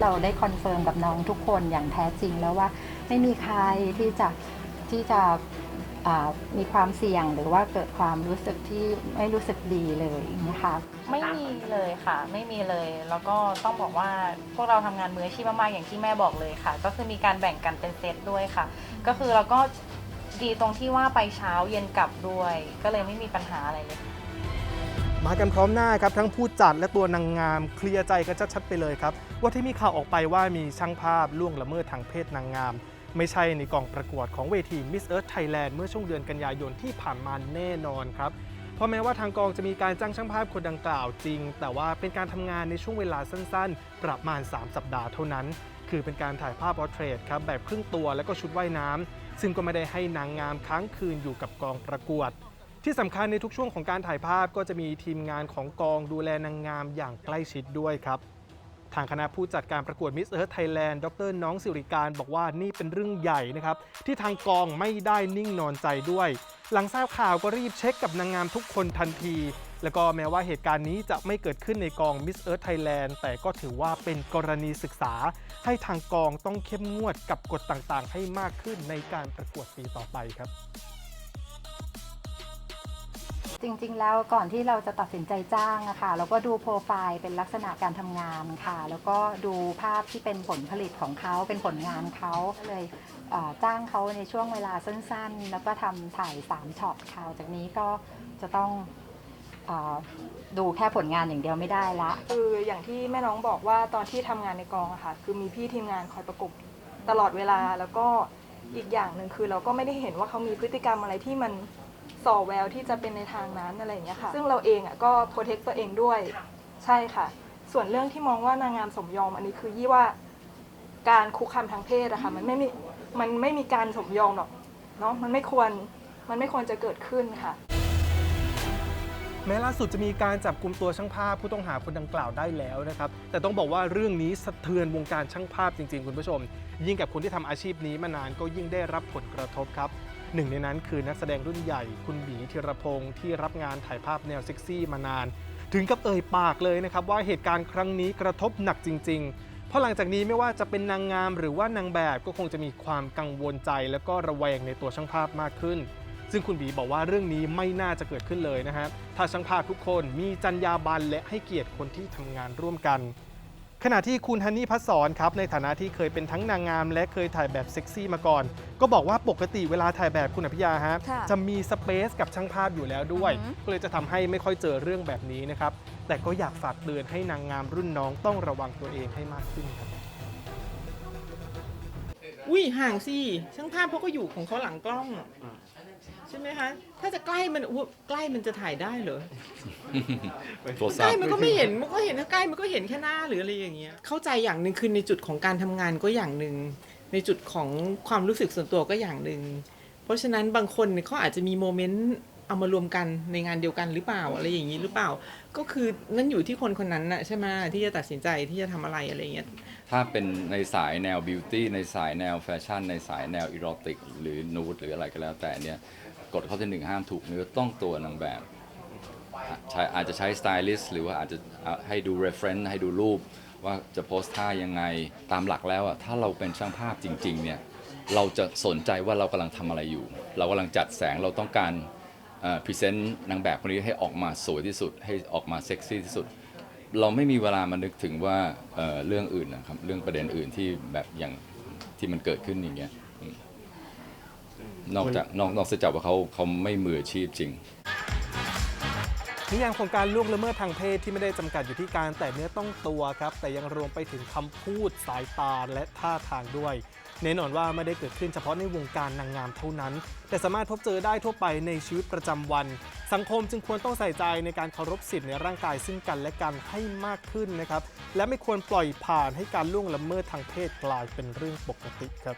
เราได้คอนเฟิร์มกับน้องทุกคนอย่างแท้จริงแล้วว่าไม่มีใครที่จะที่จะมีความเสี่ยงหรือว่าเกิดความรู้สึกที่ไม่รู้สึกดีเลยนะคะไม่มีเลยค่ะ ไม่มีเลย แล้วก็ต้องบอกว่าพวกเราทำงานมืออาชีพมากๆอย่างที่แม่บอกเลยค่ะ ก็คือมีการแบ่งกันเป็นเซตด้วยค่ะ ก็คือเราก็ดีตรงที่ว่าไปเช้าเย็นกลับด้วย ก็เลยไม่มีปัญหาอะไรเลย มากันพร้อมหน้าครับทั้งผู้จัดและตัวนางงามเคลียร์ใจกันชัดๆไปเลยครับ ว่าที่มีข่าวออกไปว่ามีช่างภาพล่วงละเมิดทางเพศนางงาม ไม่ใช่ในกองประกวดของเวที Miss Earth Thailand เมื่อช่วงเดือนกันยายนที่ผ่านมาแน่นอนครับเพราะแม้ว่าทางกองจะมีการจ้างช่างภาพคนดังกล่าวจริง แต่ว่าเป็นการทำงานในช่วงเวลาสั้นๆ ประมาณ 3 สัปดาห์เท่านั้น คือเป็นการถ่ายภาพพอร์เทรตครับแบบครึ่งตัวแล้วก็ชุดว่ายน้ำซึ่งก็ไม่ได้ให้นางงามค้างคืนอยู่กับกองประกวด ที่สำคัญในทุกช่วงของการถ่ายภาพก็จะมีทีมงานของกองดูแลนางงามอย่างใกล้ชิดด้วยครับ ทางคณะผู้จัดการประกวด Miss Earth Thailand ดรน้องสิริการบอกว่านี่เป็นเรื่องใหญ่นะครับ ที่ทางกองไม่ได้นิ่งนอนใจด้วย หลังทราบข่าวก็รีบเช็คกับนางงามทุกคนทันที แล้วก็แม้ว่าเหตุการณ์นี้จะไม่เกิดขึ้นในกอง Miss Earth Thailand แต่ก็ถือว่าเป็นกรณีศึกษา ให้ทางกองต้องเข้มงวดกับกฎต่างๆ ให้มากขึ้นในการประกวดปีต่อไปครับ จริง ๆ แล้วก่อนที่เราจะตัดสินใจจ้างอะค่ะเราก็ดูโปรไฟล์เป็นลักษณะการทำงานค่ะ แล้วก็ดูภาพที่เป็นผลผลิตของเขาเป็นผลงานเขาก็เลยเอ่อจ้างเขาในช่วงเวลาสั้นๆ แล้วก็ทำถ่าย3ช็อตค่ะจากนี้ก็จะต้องเออดูแค่ผลงานอย่างเดียวไม่ได้ละ คืออย่างที่แม่น้องบอกว่าตอนที่ทำงานในกองอะค่ะ คือมีพี่ทีมงานคอยประกบตลอดเวลาแล้วก็อีกอย่างหนึ่งคือเราก็ไม่ได้เห็นว่าเขามีพฤติกรรมอะไรที่มัน ส่อแววที่จะเป็นในทางนั้นอะไรอย่างเงี้ยค่ะ ซึ่งเราเองอะก็โปรเทคตัวเองด้วย ใช่ค่ะ ส่วนเรื่องที่มองว่านางงามสมยอมอันนี้คือยี่ว่าการคุกคามทางเพศอะค่ะมันไม่มีมันไม่มีการสมยอมหรอกเนาะมันไม่ควรมันไม่ควรจะเกิดขึ้นค่ะ แม้ล่าสุดจะมีการจับกลุ่มตัวช่างภาพผู้ต้องหาคนดังกล่าวได้แล้วนะครับ แต่ต้องบอกว่าเรื่องนี้สะเทือนวงการช่างภาพจริง ๆ คุณผู้ชม ยิ่งกับคนที่ทำอาชีพนี้มานานก็ยิ่งได้รับผลกระทบครับ หนึ่งในนั้นคือนักแสดงรุ่นใหญ่คุณบีธีรพงศ์ที่รับงานถ่ายภาพแนวเซ็กซี่มานาน ถึงกับเอ่ยปากเลยนะครับว่าเหตุการณ์ครั้งนี้กระทบหนักจริง ๆ เพราะหลังจากนี้ไม่ว่าจะเป็นนางงามหรือว่านางแบบก็คงจะมีความกังวลใจ แล้วก็ระแวงในตัวช่างภาพมากขึ้น ซึ่งคุณบีบอกว่าเรื่องนี้ไม่น่าจะเกิดขึ้นเลยนะครับถ้าช่างภาพทุกคนมีจรรยาบรรณและให้เกียรติคนที่ทำงานร่วมกัน ขณะที่คุณฮันนี่พัสสอนครับในฐานะที่เคยเป็นทั้งนางงาม และเคยถ่ายแบบเซ็กซี่มาก่อน ก็บอกว่าปกติเวลาถ่ายแบบคุณอภิยาฮะค่ะจะมีสเปซกับช่างภาพอยู่แล้วด้วย อือหือ ก็เลยจะทำให้ไม่ค่อยเจอเรื่องแบบนี้นะครับแต่ก็อยากฝากเตือนให้นางงามรุ่นน้องต้องระวังตัวเองให้มากขึ้นครับ อุ้ยห่างสิช่างภาพเขาก็อยู่ของเขาหลังกล้อง ใช่ไหมคะ ถ้าจะใกล้มันอุ๊ยใกล้มันจะถ่ายได้เหรอ โทรใกศัพล้ท์มันก็ไม่เห็น มันก็เห็นถ้าใกล้มันก็เห็นแค่หน้าหรืออะไรอย่างเงี้ย เข้าใจอย่างหนึ่งคือในจุดของการทำงานก็อย่างหนึ่ง ในจุดของความรู้สึกส่วนตัวก็อย่างหนึ่ง เพราะฉะนั้นบางคนเนี่ยเขาอาจจะมีโมเมนต์ เอามารวมกันในงานเดียวกันหรือเปล่าอะไรอย่างนี้หรือเปล่า ก็คือนั่นอยู่ที่คนคนนั้นน่ะใช่ไหมที่จะตัดสินใจที่จะทำอะไรอะไรอย่างเงี้ยถ้าเป็นในสายแนวบิวตี้ในสายแนวแฟชั่นในสายแนวอีโรติก หรือนูดหรืออะไรก็แล้วแต่เนี่ยกฎข้อที่หนึ่งห้ามถูกเนื้อต้องตัวนางแบบใช้อาจจะใช้สไตลิสต์หรือว่าอาจจะอะให้ดู reference ให้ดูรูป ว่าจะโพสท่ายังไงตามหลักแล้วอะถ้าเราเป็นช่างภาพจริง ๆ เนี่ย เราจะสนใจว่าเรากำลังทำอะไรอยู่ เรากำลังจัดแสงเราต้องการ พรีเซนต์นางแบบคนนี้ให้ออกมาสวยที่สุด ให้ออกมาเซ็กซี่ที่สุด เราไม่มีเวลามานึกถึงว่าเอ่อเรื่องอื่นนะครับเรื่องประเด็นอื่นที่แบบอย่างที่มันเกิดขึ้นอย่างเงี้ยอืมนอกจากนอกนอกจากว่าเขาเขาไม่มืออาชีพจริง นิยามของการล่วงละเมิดทางเพศที่ไม่ได้จำกัดอยู่ที่การแต่เนื้อต้องตัวครับแต่ยังรวมไปถึงคำพูดสายตาและท่าทางด้วยแน่นอนว่าไม่ได้เกิดขึ้นเฉพาะในวงการนางงามเท่านั้น แต่สามารถพบเจอได้ทั่วไปในชีวิตประจำวัน สังคมจึงควรต้องใส่ใจในการเคารพสิทธิ์ในร่างกายซึ่งกันและกันให้มากขึ้นนะครับและไม่ควรปล่อยผ่านให้การล่วงละเมิดทางเพศกลายเป็นเรื่องปกติครับ